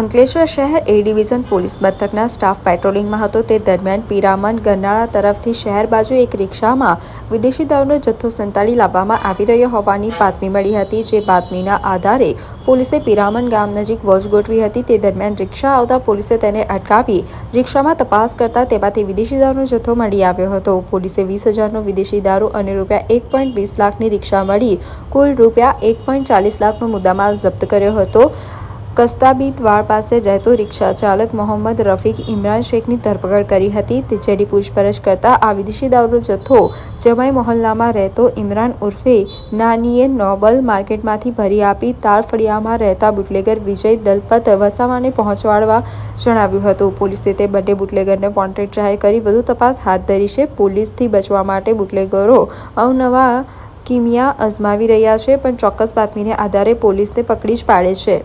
અંકલેશ્વર શહેર એ division police મથકના staff પેટ્રોલિંગમાં હતો. તે દરમિયાન પીરામન ગરનાળા તરફથી શહેર બાજુ એક રિક્ષામાં વિદેશી દારૂનો જથ્થો સંતાડી લાવવામાં આવી રહ્યો હોવાની બાતમી મળી હતી, જે બાતમીના આધારે પોલીસે પીરામન ગામ નજીક વોચ ગોઠવી હતી. તે દરમિયાન રિક્ષા આવતા પોલીસે તેને અટકાવી રિક્ષામાં તપાસ કરતા તેમાંથી વિદેશી દારૂનો જથ્થો મળી આવ્યો હતો. પોલીસે વીસ હજારનો વિદેશી દારૂ અને રૂપિયા એક પોઈન્ટ વીસ લાખની રિક્ષા મળી, કુલ રૂપિયા એક પોઈન્ટ ચાલીસ લાખનો મુદ્દામાલ જપ્ત કર્યો હતો. કસ્તાબીત વાળ પાસે રહેતો રિક્ષા ચાલક મોહમ્મદ રફીક ઇમરાન શેખની ધરપકડ કરી હતી. જેની પૂછપરછ કરતા આ વિદેશી દારૂનો જથ્થો જમાઈ મોહલ્લામાં રહેતો ઇમરાન ઉર્ફે નાનીએ નોબલ માર્કેટમાંથી ભરી આપી તાળફળિયામાં રહેતા બુટલેગર વિજય દલપત વસાવાને પહોંચવાડવા જણાવ્યું હતું. પોલીસે તે બંને બુટલેગરને વોન્ટેડ જાહેર કરી વધુ તપાસ હાથ ધરી છે. પોલીસથી બચવા માટે બુટલેગરો અવનવા કિમિયા અજમાવી રહ્યા છે, પણ ચોક્કસ બાતમીને આધારે પોલીસને પકડી જ પાડે છે.